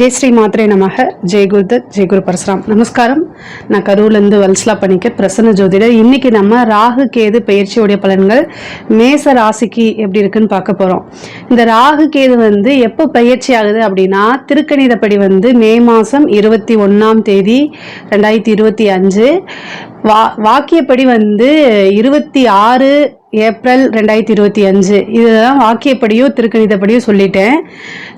ஜெய் ஸ்ரீ மாத்ரே நமக. ஜெய் குருதத் ஜெய் குரு பரசுராம். நமஸ்காரம். நான் கரூர்லேருந்து வல்ஸ்லா பண்ணிக்க பிரசன்ன ஜோதிடர். இன்னைக்கு நம்ம ராகு கேது பயிற்சியுடைய பலன்கள் மேச ராசிக்கு எப்படி இருக்குன்னு பார்க்க போகிறோம் இந்த ராகு கேது வந்து எப்போ பயிற்சி ஆகுது அப்படின்னா திருக்கணிதப்படி வந்து மே மாதம் இருபத்தி ஒன்றாம் தேதி ரெண்டாயிரத்தி இருபத்தி அஞ்சு வா வாக்கியப்படி வந்து இருபத்தி ஆறு ஏப்ரல் ரெண்டாயிரத்தி இருபத்தி அஞ்சு. இதுதான் வாக்கியப்படியோ திருக்கணிதப்படியோ சொல்லிட்டேன்.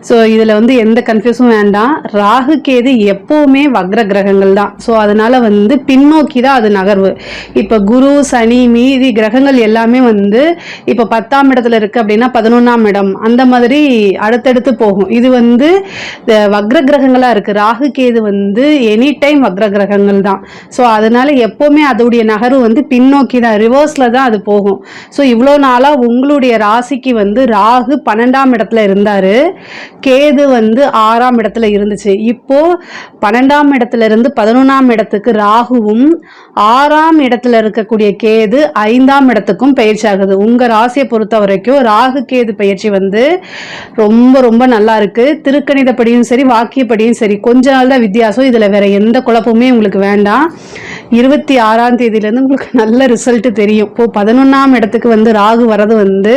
ஸோ இதில் வந்து எந்த கன்ஃபியூஸும் வேண்டாம். ராகு கேது எப்போவுமே வக்ர கிரகங்கள் தான். ஸோ அதனால் வந்து பின்னோக்கி தான் அது நகர்வு. இப்போ குரு சனி மீதி கிரகங்கள் எல்லாமே வந்து இப்போ பத்தாம் இடத்துல இருக்குது அப்படின்னா பதினொன்றாம் இடம். அந்த மாதிரி அடுத்தடுத்து போகும். இது வந்து வக்ர கிரகங்களாக இருக்குது ராகு கேது வந்து எனி டைம் வக்ர கிரகங்கள் தான். ஸோ அதனால் எப்போவுமே அதோடைய நகர்வு வந்து பின்னோக்கி தான் ரிவர்ஸில் தான் அது போகும். ஸோ இவ்வளோ நாளாக உங்களுடைய ராசிக்கு வந்து ராகு பன்னெண்டாம் இடத்துல இருந்தார். கேது வந்து ஆறாம் இடத்துல இருந்துச்சு. இப்போ பன்னெண்டாம் இடத்துல இருந்து பதினொன்றாம் இடத்துக்கு ராகுவும் ஆறாம் இடத்துல இருக்கக்கூடிய கேது ஐந்தாம் இடத்துக்கும் பயிற்சி ஆகுது. உங்கள் ராசியை பொறுத்த வரைக்கும் ராகு கேது பயிற்சி வந்து ரொம்ப ரொம்ப நல்லா இருக்கு. திருக்கணிதப்படியும் சரி வாக்கியப்படியும் சரி கொஞ்ச நாள் தான் வித்தியாசம். இதில் வேற எந்த குழப்பமே உங்களுக்கு வேண்டாம். இருபத்தி ஆறாம் தேதியிலேருந்து உங்களுக்கு நல்ல ரிசல்ட் தெரியும். இப்போ பதினொன்றாம் இடத்துக்கு வந்து ராகு வர்றது வந்து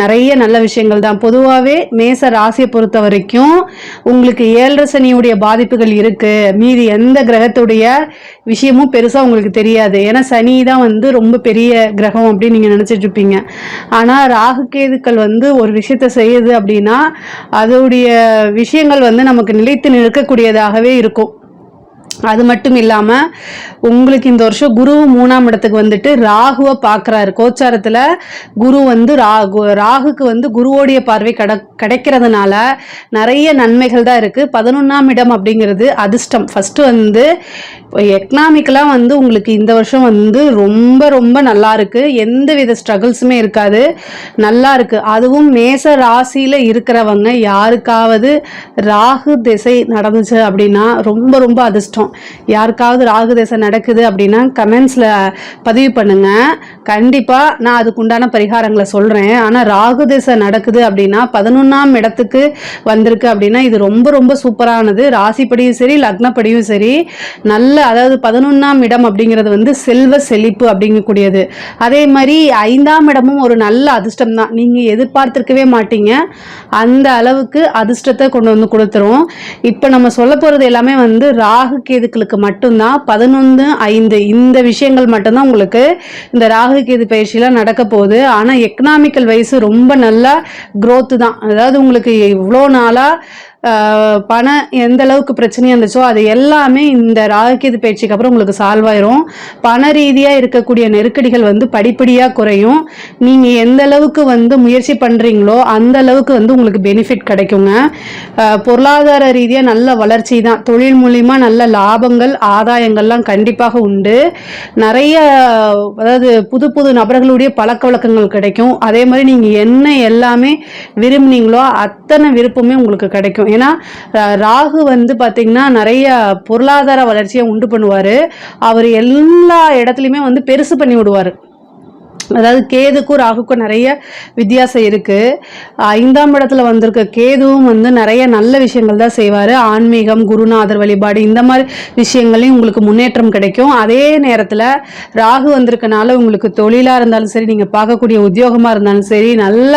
நிறைய நல்ல விஷயங்கள் தான். பொதுவாகவே மேச ராசியை பொறுத்த வரைக்கும் உங்களுக்கு ஏழரை சனியுடைய பாதிப்புகள் இருக்குது மீதி எந்த கிரகத்துடைய விஷயமும் பெருசாக உங்களுக்கு தெரியாது. ஏன்னா சனி தான் வந்து ரொம்ப பெரிய கிரகம் அப்படின்னு நீங்கள் நினச்சிட்டு இருப்பீங்க. ஆனால் ராகு கேதுக்கள் வந்து ஒரு விஷயத்த செய்யுது அப்படின்னா அதோடைய விஷயங்கள் வந்து நமக்கு நிலைத்து நிற்கக்கூடியதாகவே இருக்கும். அது மட்டும் இல்லாமல் உங்களுக்கு இந்த வருஷம் குரு மூணாம் இடத்துக்கு வந்துட்டு ராகுவை பார்க்குறாரு கோச்சாரத்தில் குரு வந்து ராகு ராகுக்கு வந்து குருவோடைய பார்வை கட கிடைக்கிறதுனால நிறைய நன்மைகள் தான் இருக்குது பதினொன்றாம் இடம் அப்படிங்கிறது அதிர்ஷ்டம். ஃபஸ்ட்டு வந்து எக்கனாமிக்கலாக வந்து உங்களுக்கு இந்த வருஷம் வந்து ரொம்ப ரொம்ப நல்லா இருக்குது எந்த வித ஸ்ட்ரகிள்ஸுமே இருக்காது. நல்லா இருக்குது அதுவும் மேச ராசியில் இருக்கிறவங்க யாருக்காவது ராகு திசை நடந்துச்சு அப்படின்னா ரொம்ப ரொம்ப அதிர்ஷ்டம். யாருக்காவது ராகு திசை நடக்குது அப்படின்னா கமெண்ட்ஸில் பதிவு பண்ணுங்க. கண்டிப்பாக நான் அதுக்கு உண்டான பரிகாரங்களை சொல்கிறேன் ஆனால் ராகு திசை நடக்குது அப்படின்னா பதினொன்றாம் இடத்துக்கு வந்திருக்கு அப்படின்னா இது ரொம்ப ரொம்ப சூப்பரானது. ராசிப்படியும் சரி லக்னப்படியும் சரி நல்ல அதாவது பதினொன்றாம் இடம் அப்படிங்கிறது வந்து செல்வ செழிப்பு அப்படிங்கக்கூடியது. அதே மாதிரி ஐந்தாம் இடமும் ஒரு நல்ல அதிர்ஷ்டம் தான். நீங்கள் எதிர்பார்த்திருக்கவே மாட்டீங்க. அந்த அளவுக்கு அதிர்ஷ்டத்தை கொண்டு வந்து கொடுத்துரும். இப்போ நம்ம சொல்ல போகிறது எல்லாமே வந்து ராகு கேதுக்களுக்கு மட்டும்தான் பதினொன்று ஐந்து இந்த விஷயங்கள் மட்டும்தான் உங்களுக்கு இந்த ராகு கேது பயிற்சியெலாம் நடக்க போகுது. ஆனால் எக்கனாமிக்கல் வைஸ் ரொம்ப நல்லா க்ரோத்து தான். அதாவது உங்களுக்கு இவ்வளோ நாளாக பணம் எந்த அளவுக்கு பிரச்சனையாக இருந்துச்சோ அது எல்லாமே இந்த ராகுகேது பயிற்சிக்கு அப்புறம் உங்களுக்கு சால்வ் ஆயிரும். பண ரீதியாக இருக்கக்கூடிய நெருக்கடிகள் வந்து படிப்படியாக குறையும். நீங்கள் எந்த அளவுக்கு வந்து முயற்சி பண்ணுறீங்களோ அந்த அளவுக்கு வந்து உங்களுக்கு பெனிஃபிட் கிடைக்குங்க. பொருளாதார ரீதியாக நல்ல வளர்ச்சி தான். தொழில் மூலிமா நல்ல லாபங்கள் ஆதாயங்கள்லாம் கண்டிப்பாக உண்டு. நிறைய அதாவது புது புது நபர்களுடைய பழக்க வழக்கங்கள் கிடைக்கும். அதே மாதிரி நீங்கள் என்ன எல்லாமே விரும்புனீங்களோ அத்தனை விருப்பமே உங்களுக்கு கிடைக்கும். ஏன்னா ராகு வந்து பார்த்தீங்கன்னா நிறைய பொருளாதார வளர்ச்சியை உண்டு பண்ணுவார். அவர் எல்லா இடத்துலையுமே வந்து பெருசு பண்ணி விடுவார். அதாவது கேதுக்கும் ராகுக்கும் நிறைய வித்தியாசம் இருக்குது ஐந்தாம் இடத்துல வந்திருக்க கேதுவும் வந்து நிறைய நல்ல விஷயங்கள் தான் செய்வார். ஆன்மீகம் குருநாதர் வழிபாடு இந்த மாதிரி விஷயங்களையும் உங்களுக்கு முன்னேற்றம் கிடைக்கும். அதே நேரத்தில் ராகு வந்திருக்கனால உங்களுக்கு தொழிலாக இருந்தாலும் சரி நீங்கள் பார்க்கக்கூடிய உத்தியோகமாக இருந்தாலும் சரி நல்ல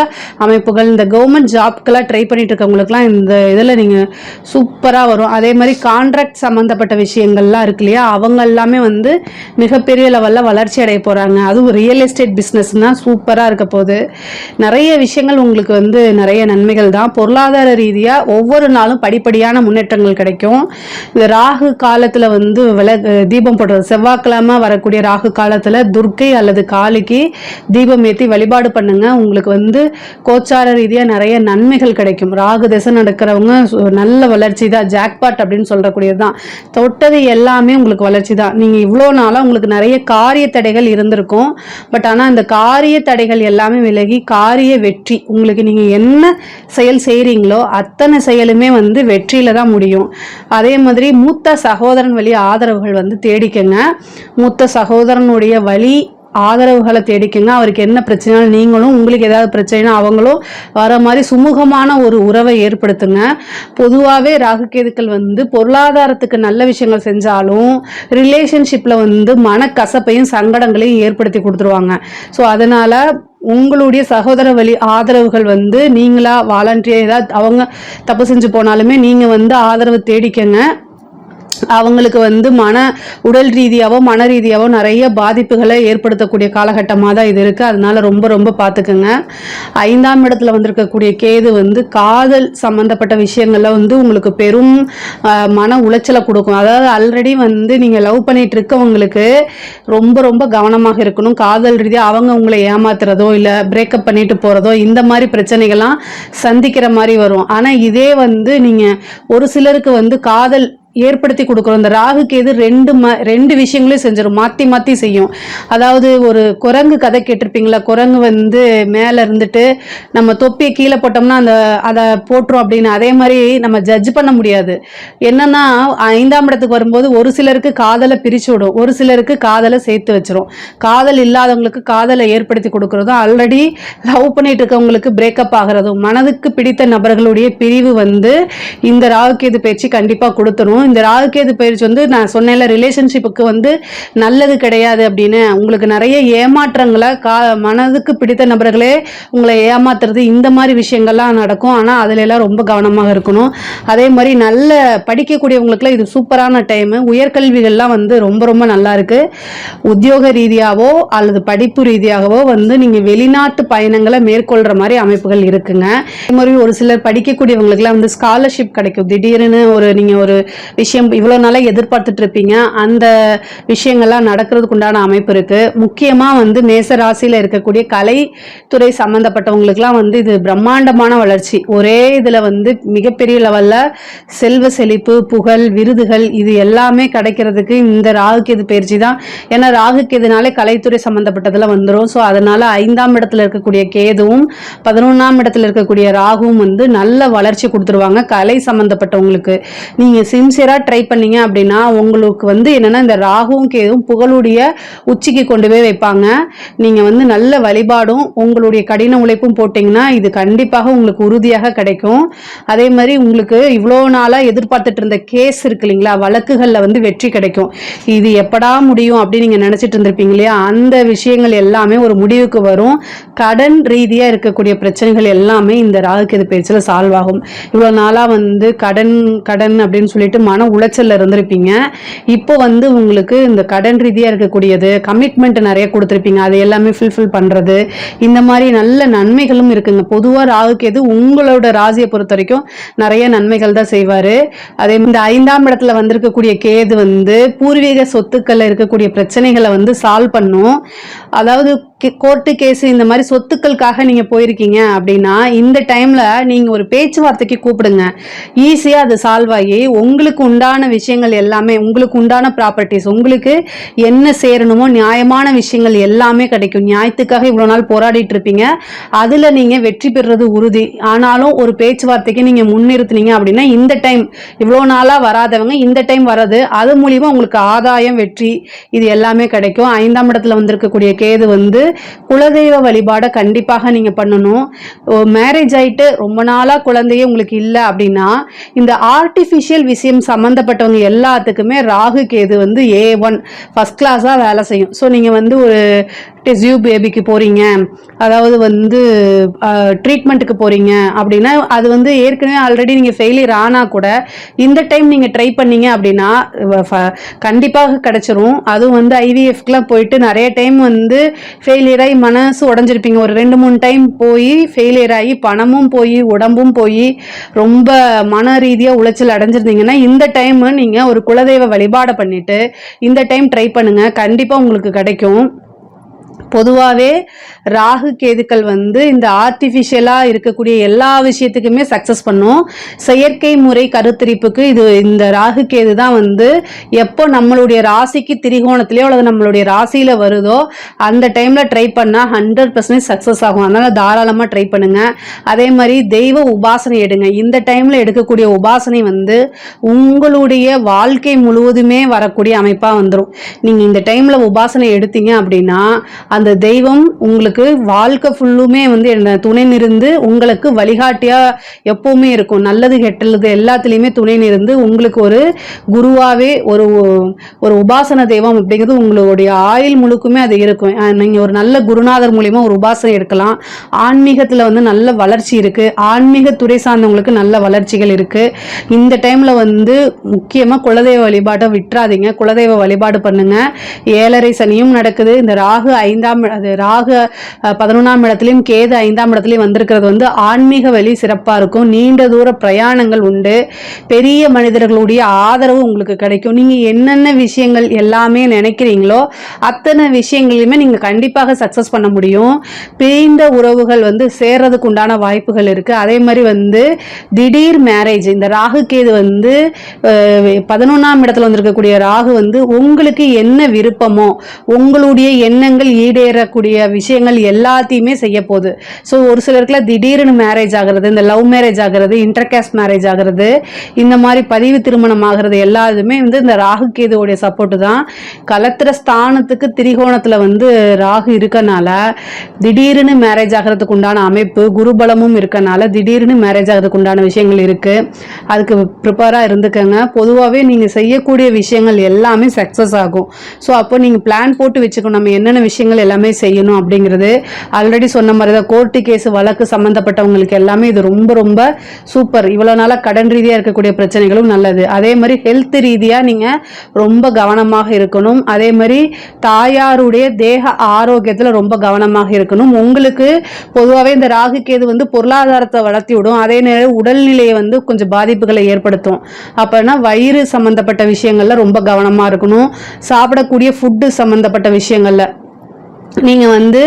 அமைப்புகள் இந்த கவர்மெண்ட் ஜாப்க்கெல்லாம் ட்ரை பண்ணிட்டு இருக்கவங்களுக்குலாம் இந்த இதில் நீங்கள் சூப்பராக வரும். அதே மாதிரி கான்ட்ராக்ட் சம்மந்தப்பட்ட விஷயங்கள்லாம் இருக்கு இல்லையா? அவங்க எல்லாமே வந்து மிகப்பெரிய லெவலில் வளர்ச்சி அடைய போகிறாங்க அதுவும் ரியல் எஸ்டேட் பிஸ்னஸ்னால் சூப்பராக இருக்க போகுது. நிறைய விஷயங்கள் உங்களுக்கு வந்து நிறைய நன்மைகள் தான். பொருளாதார ரீதியாக ஒவ்வொரு நாளும் படிப்படியான முன்னேற்றங்கள் கிடைக்கும். இந்த ராகு காலத்தில் வந்து விலக தீபம் போடுறது செவ்வாய்க்கிழமை வரக்கூடிய ராகு காலத்தில் துர்க்கை அல்லது காளிக்கு தீபம் ஏற்றி வழிபாடு பண்ணுங்கள் உங்களுக்கு வந்து கோச்சார ரீதியாக நிறைய நன்மைகள் கிடைக்கும். ராகு திசை நடக்கிறவங்க நல்ல வளர்ச்சி தான். ஜாக்பாட் அப்படின்னு சொல்லக்கூடியது தான். தொட்டது எல்லாமே உங்களுக்கு வளர்ச்சி தான். நீங்கள் இவ்வளோ நாளாக உங்களுக்கு நிறைய காரிய தடைகள் இருந்திருக்கும். பட் ஆனால் இந்த காரிய தடைகள் எல்லாமே விலகி காரிய வெற்றி. உங்களுக்கு நீங்கள் என்ன செயல் செய்கிறீங்களோ அத்தனை செயலுமே வந்து வெற்றியில் தான் முடியும். அதே மாதிரி மூத்த சகோதரன் வழி ஆதரவுகள் வந்து தேடிக்கங்க. மூத்த சகோதரனுடைய வழி ஆதரவுகளை தேடிக்கங்க. அவருக்கு என்ன பிரச்சனைனாலும் நீங்களும் உங்களுக்கு ஏதாவது பிரச்சனைனா அவங்களும் வர மாதிரி சுமூகமான ஒரு உறவை ஏற்படுத்துங்க. பொதுவாகவே ராகுகேதுக்கள் வந்து பொருளாதாரத்துக்கு நல்ல விஷயங்கள் செஞ்சாலும் ரிலேஷன்ஷிப்பில் வந்து மனக்கசப்பையும் சங்கடங்களையும் ஏற்படுத்தி கொடுத்துருவாங்க. ஸோ அதனால் உங்களுடைய சகோதர வழி ஆதரவுகள் வந்து நீங்களா வாலண்டியர் ஏதாவது அவங்க தப்பு செஞ்சு போனாலுமே நீங்கள் வந்து ஆதரவு தேடிக்கங்க. அவங்களுக்கு வந்து மன உடல் ரீதியாகவோ மன ரீதியாகவோ நிறைய பாதிப்புகளை ஏற்படுத்தக்கூடிய காலகட்டமாக தான் இது இருக்குது அதனால ரொம்ப ரொம்ப பார்த்துக்குங்க. ஐந்தாம் இடத்துல வந்திருக்கக்கூடிய கேது வந்து காதல் சம்மந்தப்பட்ட விஷயங்கள்ல வந்து உங்களுக்கு பெரும் மன உளைச்சலை கொடுக்கும். அதாவது ஆல்ரெடி வந்து நீங்கள் லவ் பண்ணிட்டு இருக்கவங்களுக்கு ரொம்ப ரொம்ப கவனமாக இருக்கணும். காதல் ரீதியாக அவங்க உங்களை ஏமாத்துறதோ இல்லை பிரேக்கப் பண்ணிட்டு போகிறதோ இந்த மாதிரி பிரச்சனைகள்லாம் சந்திக்கிற மாதிரி வரும். ஆனால் இதே வந்து நீங்கள் ஒரு சிலருக்கு வந்து காதல் ஏற்படுத்தி கொடுக்குறோம். இந்த ராகு கேது ரெண்டு ம ரெண்டு விஷயங்களையும் செஞ்சிடும் மாற்றி மாற்றி செய்யும். அதாவது ஒரு குரங்கு கதை கேட்டிருப்பீங்களா? குரங்கு வந்து மேலே இருந்துட்டு நம்ம தொப்பியை கீழே போட்டோம்னா அந்த அதை போட்டுரும் அப்படின்னு. அதே மாதிரி நம்ம ஜட்ஜ் பண்ண முடியாது. என்னன்னா ஐந்தாம் இடத்துக்கு வரும்போது ஒரு சிலருக்கு காதலை பிரிச்சு விடும். ஒரு சிலருக்கு காதலை சேர்த்து வச்சிரும். காதல் இல்லாதவங்களுக்கு காதலை ஏற்படுத்தி கொடுக்குறதும் ஆல்ரெடி லவ் பண்ணிட்டு இருக்கவங்களுக்கு பிரேக்கப் ஆகிறதும் மனதுக்கு பிடித்த நபர்களுடைய பிரிவு வந்து இந்த ராகுகேது பேச்சு கண்டிப்பாக கொடுத்துரும். இந்த ராகுகேது பயிற்சி வந்து நான் சொன்னேன்ல ரிலேஷன்ஷிப்புக்கு வந்து நல்லது கிடையாது அப்படின்னு. உங்களுக்கு நிறைய ஏமாற்றங்களை கா மனதுக்கு பிடித்த நபர்களே உங்களை ஏமாத்துறது இந்த மாதிரி விஷயங்கள்லாம் நடக்கும். ஆனால் அதுல எல்லாம் ரொம்ப கவனமாக இருக்கணும். அதே மாதிரி நல்ல படிக்கக்கூடியவங்களுக்குலாம் இது சூப்பரான டைமு உயர்கல்விகள்லாம் வந்து ரொம்ப ரொம்ப நல்லா இருக்கு. உத்தியோக ரீதியாகவோ அல்லது படிப்பு ரீதியாகவோ வந்து நீங்கள் வெளிநாட்டு பயணங்களை மேற்கொள்கிற மாதிரி அமைப்புகள் இருக்குங்க. அதே மாதிரி ஒரு சிலர் படிக்கக்கூடியவங்களுக்குலாம் வந்து ஸ்காலர்ஷிப் கிடைக்கும். திடீர்னு ஒரு நீங்கள் ஒரு விஷயம் இவ்வளோ நாளாக எதிர்பார்த்துட்டு இருப்பீங்க. அந்த விஷயங்கள்லாம் நடக்கிறதுக்கு உண்டான அமைப்பு இருக்குது முக்கியமாக வந்து மேச ராசியில் இருக்கக்கூடிய கலைத்துறை சம்மந்தப்பட்டவங்களுக்குலாம் வந்து இது பிரம்மாண்டமான வளர்ச்சி. ஒரே இதில் வந்து மிகப்பெரிய லெவலில் செல்வ செழிப்பு புகழ் விருதுகள் இது எல்லாமே கிடைக்கிறதுக்கு இந்த ராகுகேது பயிற்சி தான். ஏன்னா ராகுகேதுனாலே கலைத்துறை சம்மந்தப்பட்டதில் வந்துடும் ஸோ அதனால் ஐந்தாம் இடத்துல இருக்கக்கூடிய கேதுவும் பதினொன்றாம் இடத்துல இருக்கக்கூடிய ராகுவும் வந்து நல்ல வளர்ச்சி கொடுத்துருவாங்க கலை சம்மந்தப்பட்டவங்களுக்கு நீங்கள் சின்சியராக ட்ரை பண்ணீங்க அப்படின்னா உங்களுக்கு வந்து என்னென்னா இந்த ராகுவும் கேதுவும் புகழுடைய உச்சிக்கு கொண்டு போய் வைப்பாங்க. நீங்கள் வந்து நல்ல வழிபாடும் உங்களுடைய கடின உழைப்பும் போட்டிங்கன்னா இது கண்டிப்பாக உங்களுக்கு உறுதியாக கிடைக்கும். அதே மாதிரி உங்களுக்கு இவ்வளோ நாளாக எதிர்பார்த்துட்டு இருந்த கேஸ் இருக்கு இல்லைங்களா வழக்குகளில் வந்து வெற்றி கிடைக்கும். இது எப்படா முடியும் அப்படின்னு நீங்கள் நினச்சிட்டு இருந்திருப்பீங்க இல்லையா? அந்த விஷயங்கள் எல்லாமே ஒரு முடிவுக்கு வரும். கடன் ரீதியாக இருக்கக்கூடிய பிரச்சனைகள் எல்லாமே இந்த ராகுகேது பேச்சில் சால்வ் ஆகும். இவ்வளோ நாளாக வந்து கடன் கடன் அப்படின்னு சொல்லிட்டு மன உளைச்சல்ல இருந்திருப்பீங்க. இப்போ வந்து உங்களுக்கு இந்த கடன் ரீதியாக இருக்கக்கூடியது கமிட்மெண்ட் நிறைய கொடுத்துருப்பீங்க. அது எல்லாமே ஃபுல்ஃபில் பண்ணுறது இந்த மாதிரி நல்ல நன்மைகளும் இருக்குங்க. பொதுவாக எது உங்களோட ராசியை பொறுத்த வரைக்கும் நிறைய நன்மைகள் தான் செய்வார். அதே இந்த ஐந்தாம் இடத்துல வந்திருக்கக்கூடிய கேது வந்து பூர்வீக சொத்துக்கள்ல இருக்கக்கூடிய பிரச்சனைகளை வந்து சால்வ் பண்ணும். அதாவது கோர்ட்டு கேஸ் இந்த மாதிரி சொத்துக்களுக்காக நீங்க போயிருக்கீங்க அப்படின்னா இந்த டைம்ல நீங்க ஒரு பேச்சுவார்த்தைக்கு கூப்பிடுங்க. ஈஸியா அது சால்வ் ஆகி உங்களுக்கு உண்டான விஷயங்கள் எல்லாமே உங்களுக்கு உண்டான ப்ராப்பர்ட்டிஸ் உங்களுக்கு என்ன சேரணுமோ நியாயமான விஷயங்கள் எல்லாமே கிடைக்கும். நியாயத்துக்காக இவ்வளோ நாள் போராடிட்டு இருப்பீங்க. அதுல நீங்க வெற்றி பெறுறது உறுதி. ஆனாலும் ஒரு பேச்சுவார்த்தைக்கு நீங்க முன்னிறுத்துனீங்க அப்படின்னா இந்த டைம் இவ்வளோ நாளா வராதவங்க இந்த டைம் வர்றது அது மூலியமா உங்களுக்கு ஆதாயம் வெற்றி இது எல்லாமே கிடைக்கும். ஐந்தாம் இடத்துல வந்திருக்கக்கூடிய கேது வந்து குலதெய்வ வழிபாடை கண்டிப்பாக நீங்க பண்ணணும். மேரேஜ் ஆயிட்டு ரொம்ப நாளா குழந்தையே உங்களுக்கு இல்லை அப்படின்னா இந்த ஆர்டிஃபிஷியல் விஷயம் சம்மந்தப்பட்டவங்க எல்லாத்துக்குமே ராகு கேது வந்து ஏ ஒன் ஃபஸ்ட் கிளாஸாக வேலை செய்யும். ஸோ நீங்கள் வந்து ஒரு டெஸ்யூ பேபிக்கு போகிறீங்க அதாவது வந்து ட்ரீட்மெண்ட்டுக்கு போகிறீங்க அப்படின்னா அது வந்து ஏற்கனவே ஆல்ரெடி நீங்கள் ஃபெயிலியர் ஆனால் கூட இந்த டைம் நீங்கள் ட்ரை பண்ணீங்க அப்படின்னா கண்டிப்பாக கிடைச்சிரும். அதுவும் வந்து ஐவிஎஃப்க்குலாம் போயிட்டு நிறைய டைம் வந்து ஃபெயில் ஃபெயிலியர் ஆகி மனசு உடஞ்சிருப்பீங்க. ஒரு ரெண்டு மூணு டைம் போய் ஃபெயிலியர் ஆகி பணமும் போய் உடம்பும் போய் ரொம்ப மன ரீதியாக உளைச்சல் அடைஞ்சிருந்தீங்கன்னா இந்த டைம் நீங்கள் ஒரு குலதெய்வ வழிபாடை பண்ணிவிட்டு இந்த டைம் ட்ரை பண்ணுங்க. கண்டிப்பாக உங்களுக்கு கிடைக்கும். பொதுவாகவே ராகு கேதுக்கள் வந்து இந்த ஆர்டிஃபிஷியலாக இருக்கக்கூடிய எல்லா விஷயத்துக்குமே சக்ஸஸ் பண்ணும். செயற்கை முறை கருத்தரிப்புக்கு இது இந்த ராகு கேது தான் வந்து எப்போ நம்மளுடைய ராசிக்கு திரிகோணத்திலேயோ அல்லது நம்மளுடைய ராசியில் வருதோ அந்த டைமில் ட்ரை பண்ணால் ஹண்ட்ரட் பர்சன்டேஜ் சக்ஸஸ் ஆகும். அதனால் தாராளமாக ட்ரை பண்ணுங்கள் அதே மாதிரி தெய்வ உபாசனை எடுங்க. இந்த டைமில் எடுக்கக்கூடிய உபாசனை வந்து உங்களுடைய வாழ்க்கை முழுவதுமே வரக்கூடிய அமைப்பாக வந்துடும் நீங்கள் இந்த டைமில் உபாசனை எடுத்தீங்க அப்படின்னா அந்த தெய்வம் உங்களுக்கு வாழ்க்கை ஃபுல்லுமே வந்து என்ன துணை நிருந்து உங்களுக்கு வழிகாட்டியா எப்பவுமே இருக்கும். நல்லது கெட்டது எல்லாத்துலேயுமே துணை நிருந்து உங்களுக்கு ஒரு குருவாகவே ஒரு ஒரு உபாசன தெய்வம் அப்படிங்கிறது உங்களுடைய ஆயுள் முழுக்குமே அது இருக்கும். நீங்கள் ஒரு நல்ல குருநாதர் மூலிமா ஒரு உபாசனை எடுக்கலாம். ஆன்மீகத்தில் வந்து நல்ல வளர்ச்சி இருக்குது ஆன்மீக துறை சார்ந்தவங்களுக்கு நல்ல வளர்ச்சிகள் இருக்குது இந்த டைமில் வந்து முக்கியமாக குலதெய்வ வழிபாட்டை விட்டுறாதீங்க. குலதெய்வ வழிபாடு பண்ணுங்கள் ஏழரை சனியும் நடக்குது. இந்த ராகு ஐந்து ஐந்தாம் அது ராகு பதினொன்றாம் இடத்துலையும் கேது ஐந்தாம் இடத்துலையும் வந்திருக்கிறது வந்து ஆன்மீக வழி சிறப்பாக இருக்கும். நீண்ட தூர பிரயாணங்கள் உண்டு. பெரிய மனிதர்களுடைய ஆதரவு உங்களுக்கு கிடைக்கும். நீங்கள் என்னென்ன விஷயங்கள் எல்லாமே நினைக்கிறீங்களோ அத்தனை விஷயங்களையுமே நீங்கள் கண்டிப்பாக சக்ஸஸ் பண்ண முடியும். பிரிந்த உறவுகள் வந்து சேர்றதுக்கு உண்டான வாய்ப்புகள் இருக்குது அதே மாதிரி வந்து திடீர் மேரேஜ் இந்த ராகு கேது வந்து பதினொன்றாம் இடத்துல வந்திருக்கக்கூடிய ராகு வந்து உங்களுக்கு என்ன விருப்பமோ உங்களுடைய எண்ணங்கள் ஈடு ஈடேறக்கூடிய விஷயங்கள் எல்லாத்தையுமே செய்ய போகுது. ஸோ ஒரு சிலருக்குலாம் திடீர்னு மேரேஜ் ஆகிறது இந்த லவ் மேரேஜ் ஆகிறது இன்டர்காஸ்ட் மேரேஜ் ஆகிறது இந்த மாதிரி பதிவு திருமணம் ஆகிறது எல்லாத்துமே வந்து இந்த ராகு கேதுவோடைய சப்போர்ட்டு தான். கலத்திர ஸ்தானத்துக்கு திரிகோணத்தில் வந்து ராகு இருக்கனால திடீர்னு மேரேஜ் ஆகிறதுக்கு உண்டான அமைப்பு குருபலமும் இருக்கனால திடீர்னு மேரேஜ் ஆகிறதுக்கு உண்டான விஷயங்கள் இருக்குது அதுக்கு ப்ரிப்பேராக இருந்துக்கங்க. பொதுவாகவே நீங்கள் செய்யக்கூடிய விஷயங்கள் எல்லாமே சக்ஸஸ் ஆகும். ஸோ அப்போ நீங்கள் பிளான் போட்டு வச்சுக்கணும். நம்ம என்னென்ன விஷயங்கள் எல்லாமே செய்யணும் அப்படிங்கிறது ஆல்ரெடி சொன்ன மாதிரி தான் கோர்ட்டு கேஸ் வழக்கு சம்மந்தப்பட்டவங்களுக்கு எல்லாமே இது ரொம்ப ரொம்ப சூப்பர் இவ்வளோ நாளாக கடன் ரீதியாக இருக்கக்கூடிய பிரச்சனைகளும் நல்லது. அதே மாதிரி ஹெல்த் ரீதியாக நீங்கள் ரொம்ப கவனமாக இருக்கணும். அதே மாதிரி தாயாருடைய தேக ஆரோக்கியத்தில் ரொம்ப கவனமாக இருக்கணும். உங்களுக்கு பொதுவாகவே இந்த ராகு கேது வந்து பொருளாதாரத்தை வளர்த்தி விடும். அதே நேரம் உடல்நிலையை வந்து கொஞ்சம் பாதிப்புகளை ஏற்படுத்தும். அப்போனா வயிறு சம்மந்தப்பட்ட விஷயங்கள்ல ரொம்ப கவனமாக இருக்கணும். சாப்பிடக்கூடிய ஃபுட்டு சம்மந்தப்பட்ட விஷயங்களில். நீங்கள் வந்து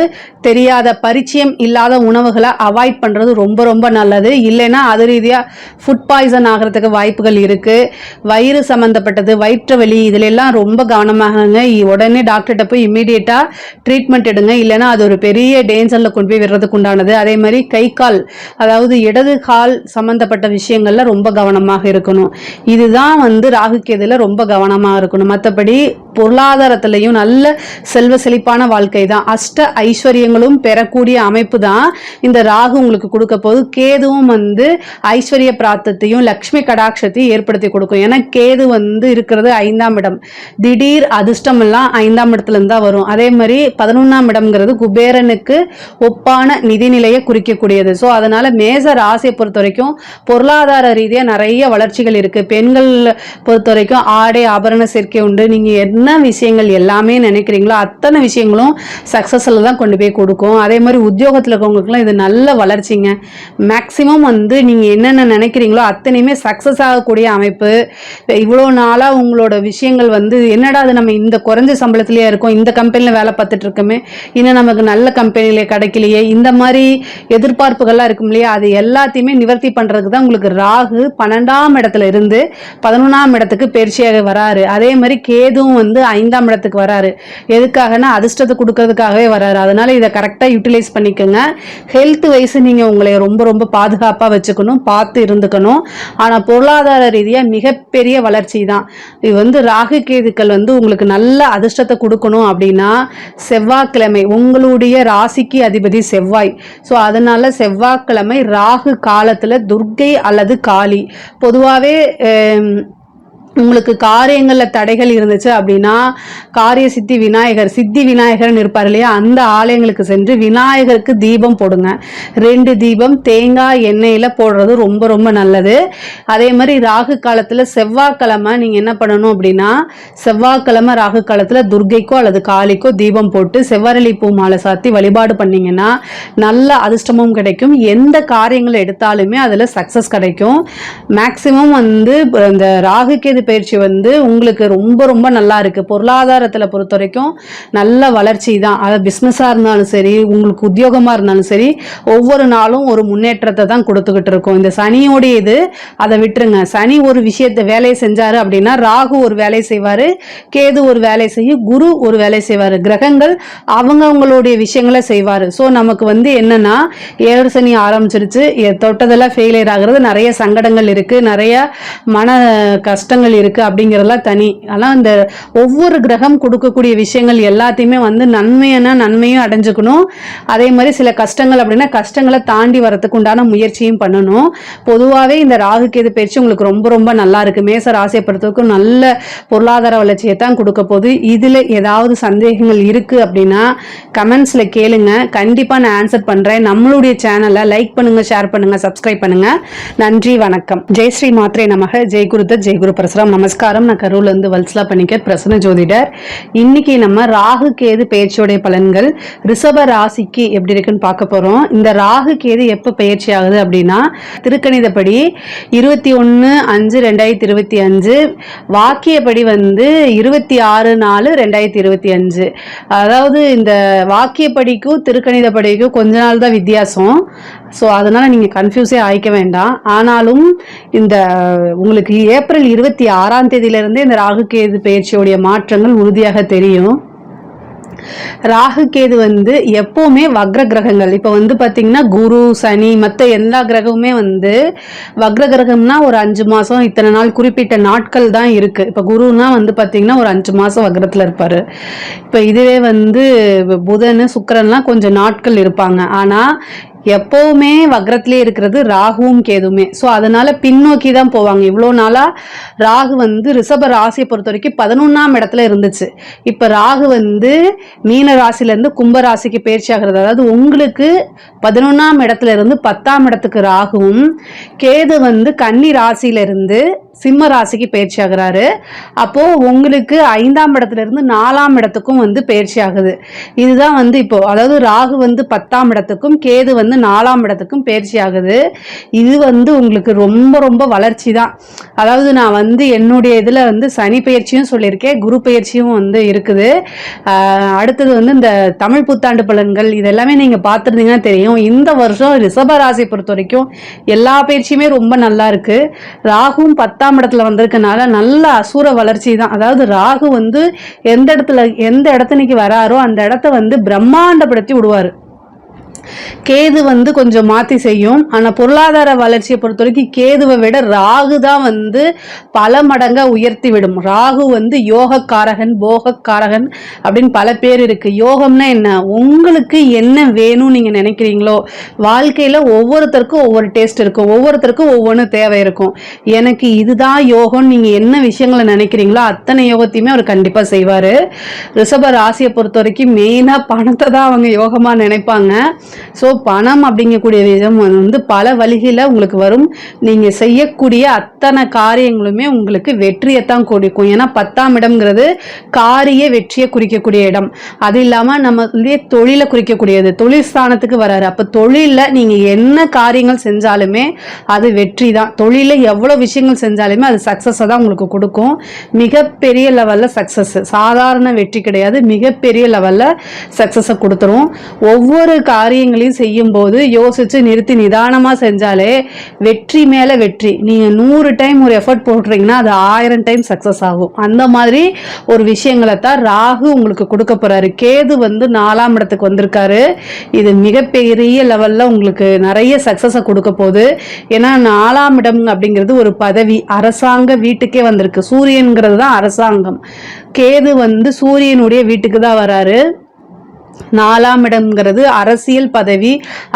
தெரியாத பரிச்சயம் இல்லாத உணவுகளை அவாய்ட் பண்ணுறது ரொம்ப ரொம்ப நல்லது. இல்லைன்னா அது ரீதியாக ஃபுட் பாய்சன் ஆகிறதுக்கு வாய்ப்புகள் இருக்குது வயிறு சம்மந்தப்பட்டது வயிற்று வலி இதில் எல்லாம் ரொம்ப கவனமாகங்க. உடனே டாக்டர்கிட்ட போய் இம்மிடியேட்டாக ட்ரீட்மெண்ட் எடுங்க. இல்லைன்னா அது ஒரு பெரிய டேஞ்சரில் கொண்டு போய் விடுறதுக்கு உண்டானது. அதே மாதிரி கை கால் அதாவது இடது கால் சம்மந்தப்பட்ட விஷயங்களில் ரொம்ப கவனமாக இருக்கணும். இதுதான் வந்து ராகு ரொம்ப கவனமாக இருக்கணும். மற்றபடி பொருளாதாரத்துலேயும் நல்ல செல்வ செழிப்பான வாழ்க்கை தான் அஷ்ட ஐஸ்வர்யங்களும் பெறக்கூடிய அமைப்பு தான் இந்த ராகு உங்களுக்கு கொடுக்க போது கேதுவும் வந்து ஐஸ்வர்ய பிராத்தத்தையும் லக்ஷ்மி கடாட்சத்தையும் ஏற்படுத்தி கொடுக்கும். ஏன்னா கேது வந்து இருக்கிறது ஐந்தாம் இடம். திடீர் அதிர்ஷ்டம் எல்லாம் ஐந்தாம் இடத்துல தான் வரும். அதே மாதிரி பதினொன்றாம் இடம்ங்கிறது குபேரனுக்கு ஒப்பான நிதிநிலையை குறிக்கக்கூடியது. ஸோ அதனால மேச ராசியை பொறுத்த வரைக்கும் பொருளாதார ரீதியாக நிறைய வளர்ச்சிகள் இருக்கு. பெண்கள் பொறுத்த வரைக்கும் ஆடை ஆபரண சேர்க்கை உண்டு. நீங்க என்ன விஷயங்கள் எல்லாமே நினைக்கிறீங்களோ அத்தனை விஷயங்களும் சக்ஸஸில் தான் கொண்டு போய் கொடுக்கும். அதே மாதிரி உத்தியோகத்தில் இருக்கவங்களுக்குலாம் இது நல்ல வளர்ச்சிங்க. மேக்ஸிமம் வந்து நீங்கள் என்னென்ன நினைக்கிறீங்களோ அத்தனையுமே சக்ஸஸ் ஆகக்கூடிய அமைப்பு. இவ்வளோ நாளாக உங்களோட விஷயங்கள் வந்து என்னடா அது நம்ம இந்த குறைஞ்ச சம்பளத்திலேயே இருக்கோம் இந்த கம்பெனியில் வேலை பார்த்துட்டு இருக்கோமே இன்னும் நமக்கு நல்ல கம்பெனியிலே கிடைக்கலையே இந்த மாதிரி எதிர்பார்ப்புகள்லாம் இருக்கும் இல்லையா அது எல்லாத்தையுமே நிவர்த்தி பண்ணுறதுக்கு தான் உங்களுக்கு ராகு பன்னெண்டாம் இடத்துல இருந்து பதினொன்றாம் இடத்துக்கு பயிற்சியாக வராரு. அதே மாதிரி கேதுவும் வந்து ஐந்தாம் இடத்துக்கு வராரு. எதுக்காகனா அதிர்ஷ்டத்தை பண்ணுறதுக்காகவே வராரு. அதனால் இதை கரெக்டாக யூட்டிலைஸ் பண்ணிக்கோங்க. ஹெல்த் வைஸ் நீங்கள் உங்களை ரொம்ப ரொம்ப பாதுகாப்பாக வச்சுக்கணும் பார்த்து இருந்துக்கணும். ஆனால் பொருளாதார ரீதியாக மிகப்பெரிய வளர்ச்சி தான் இது வந்து ராகு கேதுக்கள் வந்து உங்களுக்கு நல்ல அதிர்ஷ்டத்தை கொடுக்கணும் அப்படின்னா செவ்வாய்க்கிழமை உங்களுடைய ராசிக்கு அதிபதி செவ்வாய். ஸோ அதனால் செவ்வாய்க்கிழமை ராகு காலத்தில் துர்க்கை அல்லது காளி. பொதுவாகவே உங்களுக்கு காரியங்களில் தடைகள் இருந்துச்சு அப்படின்னா காரிய சித்தி விநாயகர் சித்தி விநாயகர்னு இருப்பார் இல்லையா? அந்த ஆலயங்களுக்கு சென்று விநாயகருக்கு தீபம் போடுங்க. ரெண்டு தீபம் தேங்காய் எண்ணெயில் போடுறது ரொம்ப ரொம்ப நல்லது. அதே மாதிரி ராகு காலத்தில் செவ்வாய்க்கிழமை நீங்கள் என்ன பண்ணணும் அப்படின்னா செவ்வாய்க்கிழமை ராகு காலத்தில் துர்க்கைக்கோ அல்லது காளிக்கோ தீபம் போட்டு செவ்வரளி பூ மாலை சாத்தி வழிபாடு பண்ணீங்கன்னா நல்ல அதிர்ஷ்டமும் கிடைக்கும். எந்த காரியங்களை எடுத்தாலுமே அதில் சக்ஸஸ் கிடைக்கும். மேக்ஸிமம் வந்து இந்த ராகுக்கு கேது பயிற்சி வந்து உங்களுக்கு ரொம்ப ரொம்ப நல்லா இருக்கு. பொருளாதாரத்தில் பொறுத்த வரைக்கும் நல்ல வளர்ச்சி தான். அது பிஸ்னஸாக இருந்தாலும் சரி உங்களுக்கு உத்தியோகமாக இருந்தாலும் சரி ஒவ்வொரு நாளும் ஒரு முன்னேற்றத்தை தான் கொடுத்துக்கிட்டு இருக்கும். இந்த சனியோடைய இது அதை விட்டுருங்க. சனி ஒரு விஷயத்தை வேலையை செஞ்சாரு அப்படின்னா ராகு ஒரு வேலையை செய்வார் கேது ஒரு வேலையை செய்யும் குரு ஒரு வேலையை செய்வார். கிரகங்கள் அவங்கவுங்களுடைய விஷயங்களை செய்வார். ஸோ நமக்கு வந்து என்னன்னா ஏழு சனி ஆரம்பிச்சிருச்சு. தொட்டதெல்லாம் ஃபெயிலியர் ஆகுறது. நிறைய சங்கடங்கள் இருக்கு. நிறைய மன கஷ்டங்கள் இருக்கு அப்படிங்கிறதெல்லாம் தனி. ஆனால் அந்த ஒவ்வொரு கிரகம் கொடுக்கக்கூடிய விஷயங்கள் எல்லாத்தையுமே வந்து நன்மையான நன்மையும் அடைஞ்சுக்கணும். அதே மாதிரி சில கஷ்டங்கள் அப்படின்னா கஷ்டங்களை தாண்டி வரதுக்கு உண்டான முயற்சியும் பண்ணணும். பொதுவாகவே இந்த ராகு கேது பயிற்சி உங்களுக்கு ரொம்ப ரொம்ப நல்லா இருக்கு. மேச ராசியை பொறுத்தவரைக்கும் நல்ல பொருளாதார வளர்ச்சியை தான் கொடுக்க போகுது. இதில் ஏதாவது சந்தேகங்கள் இருக்கு அப்படின்னா கமெண்ட்ஸில் கேளுங்க. கண்டிப்பாக நான் ஆன்சர் பண்ணுறேன் நம்மளுடைய சேனலை லைக் பண்ணுங்க ஷேர் பண்ணுங்க சப்ஸ்கிரைப் பண்ணுங்க. நன்றி வணக்கம். ஜெய் ஸ்ரீ மாத்ரே நமக. ஜெய் குருத்த ஜெய் குரு பரசுராம் நமஸ்காரம் நான் கரூர்லேருந்து வல்சலா பண்ணிக்கர் பிரசன்ன ஜோதிடர். இன்னைக்கு நம்ம ராகு கேது பயிற்சியோடைய பலன்கள் ரிஷப ராசிக்கு எப்படி இருக்குன்னு பார்க்க போகிறோம் இந்த ராகு கேது எப்போ பயிற்சி ஆகுது அப்படின்னா திருக்கணிதப்படி இருபத்தி ஒன்று அஞ்சு ரெண்டாயிரத்தி இருபத்தி அஞ்சு வாக்கியப்படி வந்து இருபத்தி ஆறு நாலு ரெண்டாயிரத்தி இருபத்தி அஞ்சு. அதாவது இந்த வாக்கியப்படிக்கும் திருக்கணிதப்படிக்கும் கொஞ்ச நாள் தான் வித்தியாசம். ஸோ அதனால் நீங்கள் கன்ஃபியூஸே ஆயிக்க வேண்டாம். ஆனாலும் இந்த உங்களுக்கு ஏப்ரல் இருபத்தி ஆறாம் தேதியிலிருந்தே இந்த ராகு கேது பயிற்சியோடைய மாற்றங்கள் உறுதியாக தெரியும். ராகு கேது வந்து எப்போவுமே வக்ர கிரகங்கள். இப்போ வந்து பார்த்தீங்கன்னா குரு சனி மற்ற எல்லா கிரகமுமே வந்து வக்ர கிரகம்னா ஒரு அஞ்சு மாதம் இத்தனை நாள் குறிப்பிட்ட நாட்கள் தான் இருக்கு. இப்போ குருனா வந்து பார்த்தீங்கன்னா ஒரு அஞ்சு மாதம் வக்ரத்தில் இருப்பார். இப்போ இதுவே வந்து புதன் சுக்கிரன்லாம் கொஞ்சம் நாட்கள் இருப்பாங்க. ஆனால் எப்பவுமே வக்ரத்திலே இருக்கிறது ராகுவும் கேதுமே ஸோ அதனால பின்னோக்கி தான் போவாங்க. இவ்வளோ நாளாக ராகு வந்து ரிஷப ராசியை பொறுத்த வரைக்கும் பதினொன்றாம் இடத்துல இருந்துச்சு. இப்போ ராகு வந்து மீன ராசிலேருந்து கும்ப ராசிக்கு பயிற்சி ஆகிறது. அதாவது உங்களுக்கு பதினொன்றாம் இடத்துல இருந்து பத்தாம் இடத்துக்கு ராகுவும் கேது வந்து கன்னி ராசியிலிருந்து சிம்ம ராசிக்கு பயிற்சி ஆகுறாரு அப்போ உங்களுக்கு ஐந்தாம் இடத்துல இருந்து நாலாம் இடத்துக்கும் வந்து பயிற்சி ஆகுது இதுதான் வந்து இப்போ அதாவது ராகு வந்து பத்தாம் இடத்துக்கும் கேது வந்து நாலாம் இடத்துக்கும் பயிற்சி ஆகுது இது வந்து உங்களுக்கு ரொம்ப ரொம்ப வளர்ச்சி தான் அதாவது நான் வந்து என்னுடைய இதில் வந்து சனி பயிற்சியும் சொல்லியிருக்கேன் குரு பயிற்சியும் வந்து இருக்குது. அடுத்தது வந்து இந்த தமிழ் புத்தாண்டு பலன்கள் இதெல்லாமே நீங்கள் பார்த்துருந்தீங்கன்னா தெரியும். இந்த வருஷம் ரிஷப ராசியை பொறுத்த வரைக்கும் எல்லா பயிற்சியுமே ரொம்ப நல்லா இருக்கு. ராகுவும் பத்தாம் இடத்துல வந்திருக்கனால நல்ல அசுர வளர்ச்சி தான். அதாவது ராகு வந்து எந்த இடத்துல எந்த இடத்துனைக்கு வராரோ அந்த இடத்த வந்து பிரம்மாண்டப்படுத்தி விடுவார். கேது வந்து கொஞ்சம் மாற்றி செய்யும். ஆனால் பொருளாதார வளர்ச்சியை பொறுத்த வரைக்கும் கேதுவை விட ராகு தான் வந்து பல மடங்கா உயர்த்தி விடும். ராகு வந்து யோகக்காரகன் போகக்காரகன் அப்படின்னு பல பேர் இருக்கு. யோகம்னா என்ன? உங்களுக்கு என்ன வேணும்னு நீங்கள் நினைக்கிறீங்களோ வாழ்க்கையில் ஒவ்வொருத்தருக்கும் ஒவ்வொரு டேஸ்ட் இருக்கும். ஒவ்வொருத்தருக்கும் ஒவ்வொன்றும் தேவை இருக்கும். எனக்கு இதுதான் யோகம்னு நீங்கள் என்ன விஷயங்களை நினைக்கிறீங்களோ அத்தனை யோகத்தையுமே அவர் கண்டிப்பாக செய்வார். ரிஷப ராசியை பொறுத்த வரைக்கும் மெயினாக பணத்தை தான் அவங்க யோகமாக நினைப்பாங்க. ஸோ பணம் அப்படிங்கக்கூடிய விதம் வந்து பல வழிகளில் உங்களுக்கு வரும். நீங்கள் செய்யக்கூடிய அத்தனை காரியங்களுமே உங்களுக்கு வெற்றியை தான் கொடுக்கும். ஏன்னா பத்தாம் இடம்ங்கிறது காரிய வெற்றியை குறிக்கக்கூடிய இடம். அது இல்லாமல் நம்ம வந்து தொழிலை குறிக்கக்கூடியது. தொழில் ஸ்தானத்துக்கு வராரு. அப்போ தொழிலில் நீங்கள் என்ன காரியங்கள் செஞ்சாலுமே அது வெற்றி தான். தொழிலில் எவ்வளோ விஷயங்கள் செஞ்சாலுமே அது சக்ஸஸை தான் உங்களுக்கு கொடுக்கும். மிகப்பெரிய லெவலில் சக்ஸஸ் சாதாரண வெற்றி கிடையாது. மிகப்பெரிய லெவலில் சக்ஸஸை கொடுத்துரும். ஒவ்வொரு விஷயங்களையும் செய்யும்போது யோசித்து நிறுத்தி நிதானமாக செஞ்சாலே வெற்றி மேலே வெற்றி. நீங்கள் நூறு டைம் ஒரு எஃபர்ட் போடுறீங்கன்னா அது ஆயிரம் டைம் சக்ஸஸ் ஆகும். அந்த மாதிரி ஒரு விஷயங்களை தான் ராகு உங்களுக்கு கொடுக்க போகிறாரு கேது வந்து நாலாம் இடத்துக்கு வந்திருக்காரு. இது மிகப்பெரிய லெவலில் உங்களுக்கு நிறைய சக்ஸஸை கொடுக்க போகுது. ஏன்னா நாலாம் இடம் அப்படிங்கிறது ஒரு பதவி. அரசாங்க வீட்டுக்கே வந்திருக்கு. சூரியன்கிறது தான் அரசாங்கம். கேது வந்து சூரியனுடைய வீட்டுக்கு தான் வராரு. நாலாம் இடம்ங்கிறது அரசியல் பதவி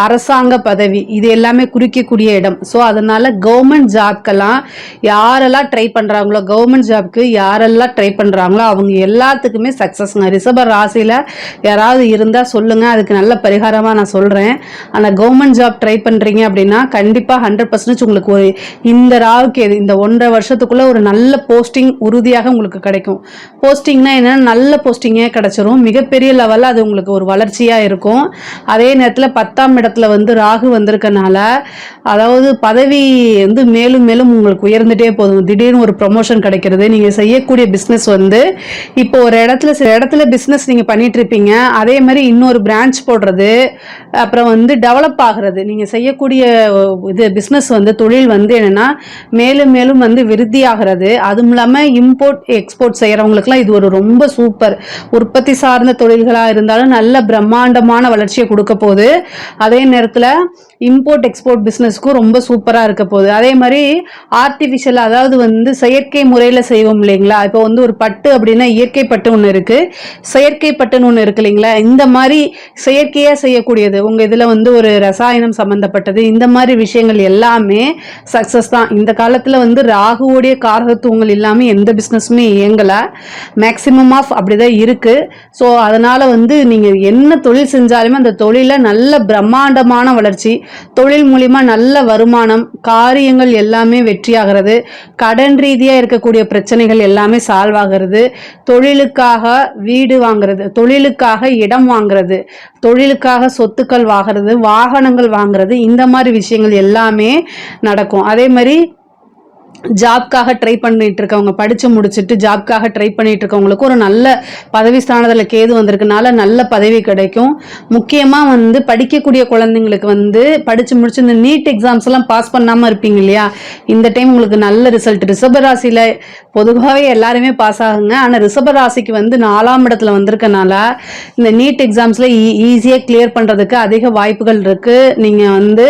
அரசாங்க பதவி இது எல்லாமே குறிக்கக்கூடிய இடம். ஸோ அதனால கவர்மெண்ட் ஜாப்க்கெல்லாம் யாரெல்லாம் ட்ரை பண்ணுறாங்களோ கவர்மெண்ட் ஜாப்க்கு யாரெல்லாம் ட்ரை பண்ணுறாங்களோ அவங்க எல்லாத்துக்குமே சக்ஸஸ்ங்க ரிஷப ராசியில் யாராவது இருந்தால் சொல்லுங்கள் அதுக்கு நல்ல பரிகாரமாக நான் சொல்கிறேன் ஆனால் கவர்மெண்ட் ஜாப் ட்ரை பண்ணுறீங்க அப்படின்னா கண்டிப்பாக ஹண்ட்ரட் பர்சன்டேஜ் உங்களுக்கு ஒரு இந்த ராவுக்கு எது இந்த ஒன்றரை வருஷத்துக்குள்ளே ஒரு நல்ல போஸ்டிங் உறுதியாக உங்களுக்கு கிடைக்கும். போஸ்டிங்னா என்னென்னா நல்ல போஸ்டிங்கே கிடச்சிரும். மிகப்பெரிய லெவலில் அது உங்களுக்கு உங்களுக்கு ஒரு வளர்ச்சியாக இருக்கும். அதே நேரத்தில் பத்தாம் இடத்துல வந்து ராகு வந்திருக்கனால அதாவது பதவி வந்து மேலும் மேலும் உங்களுக்கு உயர்ந்துட்டே போதும் திடீர்னு ஒரு ப்ரொமோஷன் கிடைக்கிறது. நீங்கள் செய்யக்கூடிய பிஸ்னஸ் வந்து இப்போ ஒரு இடத்துல சில இடத்துல பிஸ்னஸ் நீங்கள் பண்ணிட்டு இருப்பீங்க. அதே மாதிரி இன்னொரு பிரான்ச் போடுறது அப்புறம் வந்து டெவலப் ஆகிறது. நீங்கள் செய்யக்கூடிய இது பிஸ்னஸ் வந்து தொழில் வந்து என்னென்னா மேலும் மேலும் வந்து விருத்தி ஆகிறது. அதுவும் இல்லாமல் இம்போர்ட் எக்ஸ்போர்ட் செய்கிறவங்களுக்குலாம் இது ஒரு ரொம்ப சூப்பர் உற்பத்தி சார்ந்த தொழில்களாக இருந்தாலும் நல்ல பிரம்மாண்டமான வளர்ச்சியை கொடுக்க போகுது. அதே நேரத்தில் இம்போர்ட் எக்ஸ்போர்ட் பிஸ்னஸ்க்கும் ரொம்ப சூப்பராக இருக்க போகுது. அதே மாதிரி ஆர்டிஃபிஷியல் அதாவது வந்து செயற்கை முறையில் செய்வோம் இல்லைங்களா? இப்போ வந்து ஒரு பட்டு அப்படின்னா இயற்கை பட்டு ஒன்று இருக்குது செயற்கை பட்டுன்னு ஒன்று இருக்கு இல்லைங்களா? இந்த மாதிரி செயற்கையாக செய்யக்கூடியது. உங்கள் இதில் வந்து ஒரு ரசாயனம் சம்மந்தப்பட்டது இந்த மாதிரி விஷயங்கள் எல்லாமே சக்ஸஸ் தான். இந்த காலத்தில் வந்து ராகுவோடைய காரகத்துவங்கள் இல்லாமல் எந்த பிஸ்னஸுமே இயங்கலை. மேக்சிமம் ஆஃப் அப்படி தான் இருக்குது ஸோ அதனால் வந்து நீங்கள் என்ன தொழில் செஞ்சாலுமே அந்த தொழிலில் நல்ல பிரம்மாண்டமான வளர்ச்சி தொழில் மூலிமா நல்ல வருமானம் காரியங்கள் எல்லாமே வெற்றியாகிறது கடன் ரீதியாக இருக்கக்கூடிய பிரச்சனைகள் எல்லாமே சால்வ் ஆகிறது தொழிலுக்காக வீடு வாங்குறது தொழிலுக்காக இடம் வாங்குறது தொழிலுக்காக சொத்துக்கள் வாங்குறது வாகனங்கள் வாங்குறது இந்த மாதிரி விஷயங்கள் எல்லாமே நடக்கும். அதே மாதிரி ஜாப்காக ட்ரை பண்ணிட்டு இருக்கவங்க படித்து முடிச்சுட்டு ஜாப்காக ட்ரை பண்ணிட்டு இருக்கவங்களுக்கு ஒரு நல்ல பதவி ஸ்தானத்தில் கேது வந்திருக்கனால நல்ல பதவி கிடைக்கும். முக்கியமாக வந்து படிக்கக்கூடிய குழந்தைங்களுக்கு வந்து படித்து முடிச்சு இந்த நீட் எக்ஸாம்ஸ் எல்லாம் பாஸ் பண்ணாமல் இருப்பீங்க இல்லையா? இந்த டைம் உங்களுக்கு நல்ல ரிசல்ட் ரிஷபராசியில் பொதுவாகவே எல்லாருமே பாஸ் ஆகுங்க. ஆனால் ரிஷபராசிக்கு வந்து நாலாம் இடத்துல வந்திருக்கனால இந்த நீட் எக்ஸாம்ஸில் ஈஸியாக கிளியர் பண்ணுறதுக்கு அதிக வாய்ப்புகள் இருக்குது நீங்கள் வந்து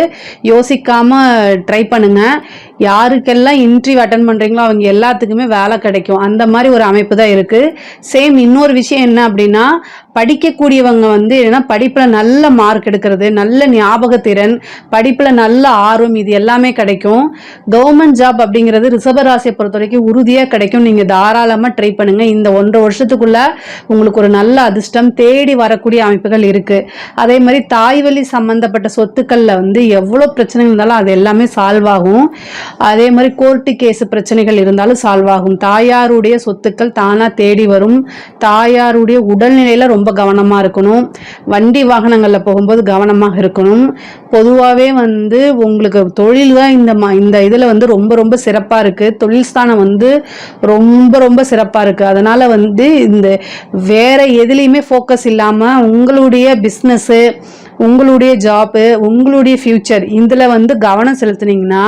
யோசிக்காமல் ட்ரை பண்ணுங்கள் யாருக்கெல்லாம் இன்டர்வியூ அட்டன் பண்ணுறீங்களோ அவங்க எல்லாத்துக்குமே வேலை கிடைக்கும். அந்த மாதிரி ஒரு அமைப்பு தான் இருக்குது சேம் இன்னொரு விஷயம் என்ன அப்படின்னா படிக்கக்கூடியவங்க வந்து என்னன்னா படிப்பில் நல்ல மார்க் எடுக்கிறது நல்ல ஞாபகத்திறன் படிப்பில் நல்ல ஆர்வம் இது எல்லாமே கிடைக்கும். கவர்மெண்ட் ஜாப் அப்படிங்கிறது ரிசர்வராசியை பொறுத்த வரைக்கும் உறுதியாக கிடைக்கும். நீங்கள் தாராளமாக ட்ரை பண்ணுங்கள் இந்த ஒன்றரை வருஷத்துக்குள்ள உங்களுக்கு ஒரு நல்ல அதிர்ஷ்டம் தேடி வரக்கூடிய அமைப்புகள் இருக்குது அதே மாதிரி தாய்வழி சம்மந்தப்பட்ட சொத்துக்களில் வந்து எவ்வளோ பிரச்சனைகள் இருந்தாலும் அது எல்லாமே சால்வ் ஆகும். அதே மாதிரி கோர்ட்டு கேஸ் பிரச்சனைகள் இருந்தாலும் சால்வ் ஆகும். தாயாருடைய சொத்துக்கள் தானாக தேடி வரும். தாயாருடைய உடல்நிலையில் ரொம்ப ரொம்ப கவனமாக இருக்கணும். வண்டி வாகனங்களில் போகும்போது கவனமாக இருக்கணும். பொதுவாகவே வந்து உங்களுக்கு தொழில் தான் இந்த மா இந்த இதில் வந்து ரொம்ப ரொம்ப சிறப்பாக இருக்குது தொழில் ஸ்தானம் வந்து ரொம்ப ரொம்ப சிறப்பாக இருக்குது அதனால் வந்து இந்த வேறு எதுலேயுமே ஃபோக்கஸ் இல்லாமல் உங்களுடைய பிஸ்னஸ்ஸு உங்களுடைய ஜாப்பு உங்களுடைய ஃப்யூச்சர் இதில் வந்து கவனம் செலுத்துனீங்கன்னா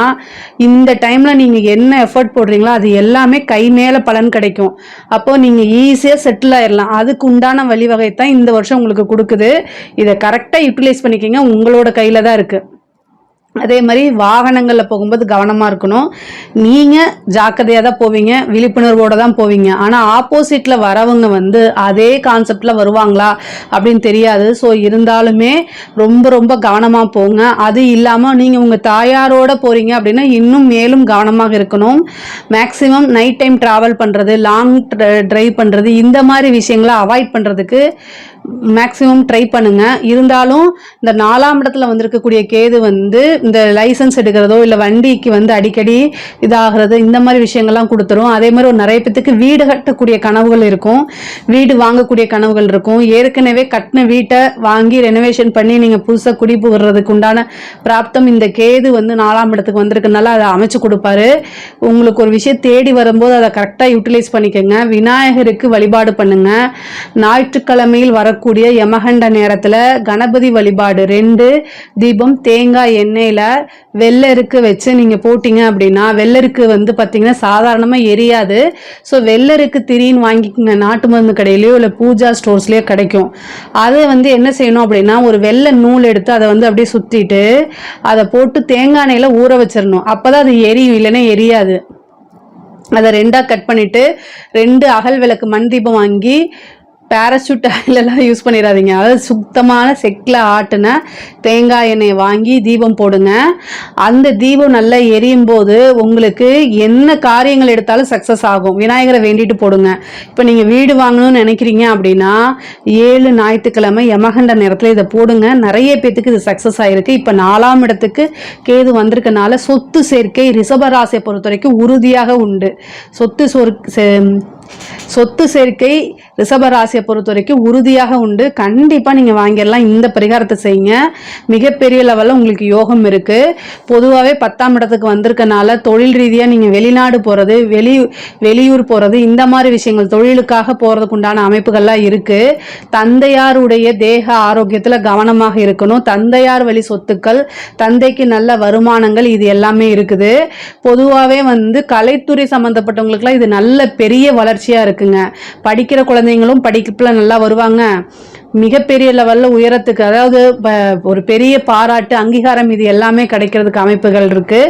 இந்த டைமில் நீங்கள் என்ன எஃபர்ட் போடுறீங்களோ அது எல்லாமே கை மேலே பலன் கிடைக்கும். அப்போது நீங்கள் ஈஸியாக செட்டில் ஆயிடலாம் அதுக்கு உண்டான வழிவகை தான் இந்த வருஷம் உங்களுக்கு கொடுக்குது. இதை கரெக்டாக யூட்டிலைஸ் பண்ணிக்கிங்க. உங்களோட கையில் தான் இருக்குது அதே மாதிரி வாகனங்களில் போகும்போது கவனமாக இருக்கணும். நீங்கள் ஜாக்கிரதையாக தான் போவீங்க. விழிப்புணர்வோடு தான் போவீங்க. ஆனால் ஆப்போசிட்டில் வரவங்க வந்து அதே கான்செப்டில் வருவாங்களா அப்படின்னு தெரியாது. ஸோ இருந்தாலுமே ரொம்ப ரொம்ப கவனமாக போங்க. அது இல்லாமல் நீங்கள் உங்கள் தாயாரோட போகிறீங்க அப்படின்னா இன்னும் மேலும் கவனமாக இருக்கணும். மேக்ஸிமம் நைட் டைம் ட்ராவல் பண்ணுறது லாங் ட்ரைவ் பண்ணுறது இந்த மாதிரி விஷயங்களை அவாய்ட் பண்ணுறதுக்கு மேக்ஸிமம் ட்ரை பண்ணுங்க. இருந்தாலும் இந்த நாலாம் இடத்துல வந்திருக்கக்கூடிய கேது வந்து இந்த லைசன்ஸ் எடுக்கிறதோ இல்லை வண்டிக்கு வந்து அடிக்கடி இதாகிறது இந்த மாதிரி விஷயங்கள்லாம் கொடுத்துரும். அதே மாதிரி ஒரு நிறைய பேத்துக்கு வீடு கட்டக்கூடிய கனவுகள் இருக்கும். வீடு வாங்கக்கூடிய கனவுகள் இருக்கும். ஏற்கனவே கட்டின வீட்டை வாங்கி ரெனோவேஷன் பண்ணி நீங்கள் புதுசாக குடி புகிறதுக்கு உண்டான பிராப்தம் இந்த கேது வந்து நாலாம் இடத்துக்கு வந்திருக்கனால அதை அமைச்சு கொடுப்பாரு. உங்களுக்கு ஒரு விஷயம் தேடி வரும்போது அதை கரெக்டாக யூட்டிலைஸ் பண்ணிக்கோங்க. விநாயகருக்கு வழிபாடு பண்ணுங்க. ஞாயிற்றுக்கிழமையில் வரக்கூடிய யமகண்ட நேரத்தில் கணபதி வழிபாடு ரெண்டு தீபம் தேங்காய் எண்ணெயில் வெள்ளருக்கு வச்சு நீங்கள் போட்டிங்க அப்படின்னா வெள்ளருக்கு வந்து பார்த்திங்கன்னா சாதாரணமாக எரியாது. ஸோ வெள்ளருக்கு திரின்னு வாங்கிக்கோங்க. நாட்டு மருந்து கடையிலையோ இல்லை பூஜா ஸ்டோர்ஸ்லேயோ கிடைக்கும். அதை வந்து என்ன செய்யணும் அப்படின்னா ஒரு வெள்ளை நூல் எடுத்து அதை வந்து அப்படியே சுற்றிட்டு அதை போட்டு தேங்காய் எண்ணெயில் ஊற வச்சிடணும். அப்போ தான் அது எரியும் இல்லைன்னா எரியாது. அதை ரெண்டாக கட் பண்ணிவிட்டு ரெண்டு அகல் விளக்கு மண் தீபம் வாங்கி பேராசூட் ஆயிலெல்லாம் யூஸ் பண்ணிடாதீங்க. அதாவது சுத்தமான செக்கில் ஆட்டின தேங்காய் எண்ணெயை வாங்கி தீபம் போடுங்க. அந்த தீபம் நல்லா எரியும் போது உங்களுக்கு என்ன காரியங்கள் எடுத்தாலும் சக்ஸஸ் ஆகும். விநாயகரை வேண்டிட்டு போடுங்க. இப்போ நீங்கள் வீடு வாங்கணும்னு நினைக்கிறீங்க அப்படின்னா ஏழு ஞாயிற்றுக்கிழமை யமகண்ட நேரத்தில் இதை போடுங்க. நிறைய பேத்துக்கு இது சக்ஸஸ் ஆகிருக்கு இப்போ நாலாம் இடத்துக்கு கேது வந்திருக்கனால சொத்து சேர்க்கை ரிஷபராசியை பொறுத்த வரைக்கும் உறுதியாக உண்டு. சொத்து சொர் சொத்து சேர்க்கை ரிஷபராசியை பொறுத்த வரைக்கும் உறுதியாக உண்டு. கண்டிப்பாக நீங்கள் வாங்கிடலாம். இந்த பரிகாரத்தை செய்யுங்க. மிகப்பெரிய லெவலில் உங்களுக்கு யோகம் இருக்குது பொதுவாகவே பத்தாம் இடத்துக்கு வந்திருக்கனால தொழில் ரீதியாக நீங்கள் வெளிநாடு போகிறது வெளி வெளியூர் போகிறது இந்த மாதிரி விஷயங்கள் தொழிலுக்காக போகிறதுக்கு உண்டான அமைப்புகள்லாம் இருக்குது தந்தையாருடைய தேக ஆரோக்கியத்தில் கவனமாக இருக்கணும். தந்தையார் வழி சொத்துக்கள் தந்தைக்கு நல்ல வருமானங்கள் இது எல்லாமே இருக்குது. பொதுவாகவே வந்து கலைத்துறை சம்மந்தப்பட்டவங்களுக்குலாம் இது நல்ல பெரிய வளர்ச்சியாக இருக்குங்க. படிக்கிற குழந்தைங்களும் படிப்பில் நல்லா வருவாங்க. மிகப்பெரிய லெவலில் உயரத்துக்கு அதாவது ஒரு பெரிய பாராட்டு அங்கீகாரம் இது எல்லாமே கிடைக்கிறதுக்கு அமைப்புகள் இருக்கு.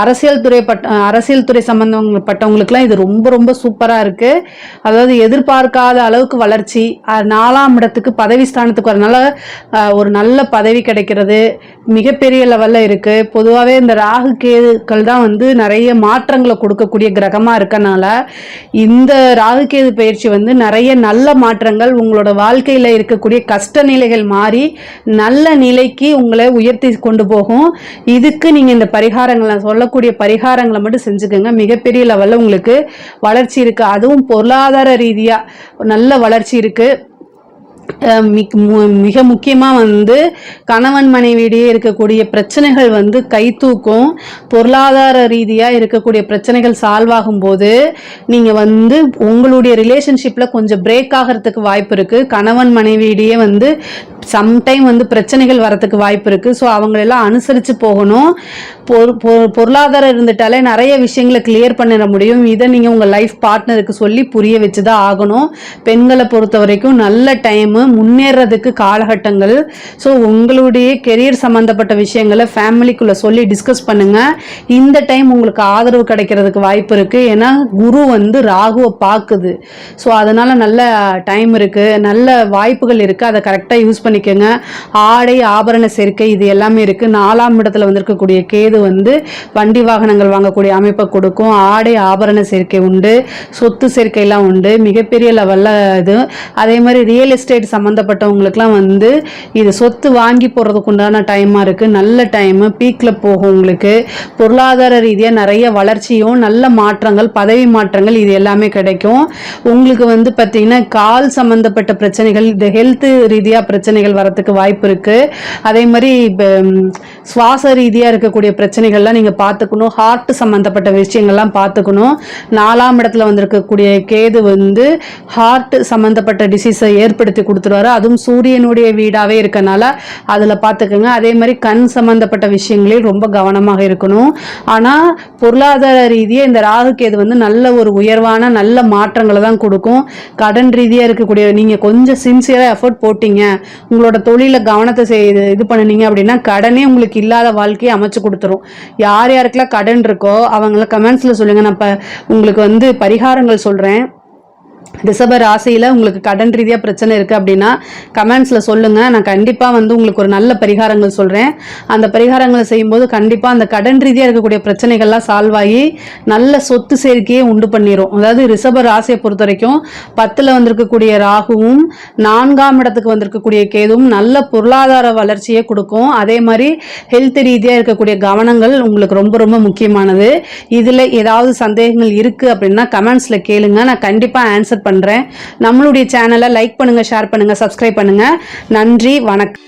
அரசியல் துறை பட்ட அரசியல் துறை சம்பந்தப்பட்டவங்களுக்குலாம் இது ரொம்ப ரொம்ப சூப்பராக இருக்கு. அதாவது எதிர்பார்க்காத அளவுக்கு வளர்ச்சி நாலாம் இடத்துக்கு பதவி ஸ்தானத்துக்கு வரனால ஒரு நல்ல பதவி கிடைக்கிறது. மிகப்பெரிய லெவலில் இருக்குது பொதுவாகவே இந்த ராகு கேதுக்கள் தான் வந்து நிறைய மாற்றங்களை கொடுக்கக்கூடிய கிரகமாக இருக்கனால இந்த ராகு கேது பயிற்சி வந்து நிறைய நல்ல மாற்றங்கள் உங்களோட வாழ்க்கையில் இருக்கக்கூடிய கஷ்ட நிலைகள் மாறி நல்ல நிலைக்கு உங்களை உயர்த்தி கொண்டு போகும். இதுக்கு நீங்கள் இந்த பரிகாரங்களை சொல்லக்கூடிய பரிகாரங்களை மட்டும் செஞ்சுக்கோங்க. மிகப்பெரிய லெவலில் உங்களுக்கு வளர்ச்சி இருக்குது அதுவும் பொருளாதார ரீதியாக நல்ல வளர்ச்சி இருக்குது மிக்- மிக முக்கியமாக வந்து கணவன் மனைவியிடையே இருக்கக்கூடிய பிரச்சனைகள் வந்து கை தூக்கும் பொருளாதார ரீதியாக இருக்கக்கூடிய பிரச்சனைகள் சால்வ் ஆகும்போது நீங்கள் வந்து உங்களுடைய ரிலேஷன்ஷிப்பில் கொஞ்சம் பிரேக் ஆகிறதுக்கு வாய்ப்பு இருக்குது கணவன் மனைவியிடையே வந்து சம்டைம் வந்து பிரச்சனைகள் வரத்துக்கு வாய்ப்பு இருக்குது ஸோ அவங்களெல்லாம் அனுசரித்து போகணும். பொருளாதாரம் இருந்துட்டாலே நிறைய விஷயங்களை கிளியர் பண்ணிட முடியும். இதை நீங்கள் உங்கள் லைஃப் பார்ட்னருக்கு சொல்லி புரிய வச்சு தான் ஆகணும். பெண்களை பொறுத்த வரைக்கும் நல்ல டைமு முன்னேறதுக்கு காலகட்டங்கள். ஸோ உங்களுடைய கெரியர் சம்மந்தப்பட்ட விஷயங்களை ஃபேமிலிக்குள்ளே சொல்லி டிஸ்கஸ் பண்ணுங்கள் இந்த டைம் உங்களுக்கு ஆதரவு கிடைக்கிறதுக்கு வாய்ப்பு இருக்குது ஏன்னா குரு வந்து ராகுவை பார்க்குது. ஸோ அதனால் நல்ல டைம் இருக்குது நல்ல வாய்ப்புகள் இருக்குது அதை கரெக்டாக யூஸ் பண்ணிக்கோங்க. ஆடை ஆபரண சேர்க்கை இது எல்லாமே இருக்குது நாலாம் இடத்துல வந்திருக்கக்கூடிய கேது வந்து வண்டி வாகனங்கள் வாங்கக்கூடிய அமைப்பை கொடுக்கும். ஆடை ஆபரண சேர்க்கை உண்டு சொத்து சேர்க்கைலாம் உண்டு. மிகப்பெரிய லெவலில் இது. அதே மாதிரி ரியல் எஸ்டேட் சம்மந்தப்பட்டவங்களுக்குலாம் வந்து இது சொத்து வாங்கி போடுறதுக்கு உண்டான டைமாக இருக்குது நல்ல டைமு பீக்கில் போகும் உங்களுக்கு. பொருளாதார ரீதியாக நிறைய வளர்ச்சியும் நல்ல மாற்றங்கள் பதவி மாற்றங்கள் இது எல்லாமே கிடைக்கும். உங்களுக்கு வந்து பார்த்தீங்கன்னா கால் சம்மந்தப்பட்ட பிரச்சனைகள் இந்த ஹெல்த்து ரீதியாக பிரச்சனைகள் வரத்துக்கு வாய்ப்பு இருக்குது அதே மாதிரி இப்போ சுவாச ரீதியாக இருக்கக்கூடிய பிரச்சனைகள்லாம் நீங்கள் பார்த்துக்கணும். ஹார்ட் சம்மந்தப்பட்ட விஷயங்கள்லாம் பார்த்துக்கணும். நாலாம் இடத்துல வந்திருக்கக்கூடிய கேது வந்து ஹார்ட் சம்மந்தப்பட்ட டிசீஸை ஏற்படுத்தி கொடுத்துருவாரு. அதுவும் சூரியனுடைய வீடாகவே இருக்கனால அதில் பார்த்துக்கோங்க. அதே மாதிரி கண் சம்மந்தப்பட்ட விஷயங்களில் ரொம்ப கவனமாக இருக்கணும். ஆனால் பொருளாதார ரீதியாக இந்த ராகு கேது வந்து நல்ல ஒரு உயர்வான நல்ல மாற்றங்களை தான் கொடுக்கும். கடன் ரீதியாக இருக்கக்கூடிய நீங்கள் கொஞ்சம் சின்சியராக எஃபோர்ட் போட்டீங்க. உங்களோட தொழிலில் கவனத்தை செய் இது பண்ணுனீங்க அப்படின்னா கடனே உங்களுக்கு இல்லாத வாழ்க்கையை அமைச்சு கொடுத்துரும். யார் யாருக்கெல்லாம் கடன் இருக்கோ அவங்கள கமெண்ட்ஸில் சொல்லுங்கள் நான் இப்போ உங்களுக்கு வந்து பரிகாரங்கள் சொல்கிறேன் ரிஷப ராசியில் உங்களுக்கு கடன் ரீதியாக பிரச்சனை இருக்குது அப்படின்னா கமெண்ட்ஸில் சொல்லுங்கள் நான் கண்டிப்பாக வந்து உங்களுக்கு ஒரு நல்ல பரிகாரங்கள் சொல்கிறேன் அந்த பரிகாரங்களை செய்யும்போது கண்டிப்பாக அந்த கடன் ரீதியாக இருக்கக்கூடிய பிரச்சனைகள்லாம் சால்வ் ஆகி நல்ல சொத்து சேர்க்கையே உண்டு பண்ணிடும் அதாவது ரிஷப ராசியை பொறுத்த வரைக்கும் பத்தில் வந்திருக்கக்கூடிய ராகுவும் நான்காம் இடத்துக்கு வந்திருக்கக்கூடிய கேதுவும் நல்ல பொருளாதார வளர்ச்சியை கொடுக்கும். அதே மாதிரி ஹெல்த் ரீதியாக இருக்கக்கூடிய கவனங்கள் உங்களுக்கு ரொம்ப ரொம்ப முக்கியமானது. இதில் ஏதாவது சந்தேகங்கள் இருக்குது அப்படின்னா கமெண்ட்ஸில் கேளுங்க. நான் கண்டிப்பாக ஆன்சர் பண்ணுறேன் நம்மளுடைய சேனலை லைக் பண்ணுங்கள் ஷேர் பண்ணுங்கள் சப்ஸ்கிரைப் பண்ணுங்கள் நன்றி வணக்கம்.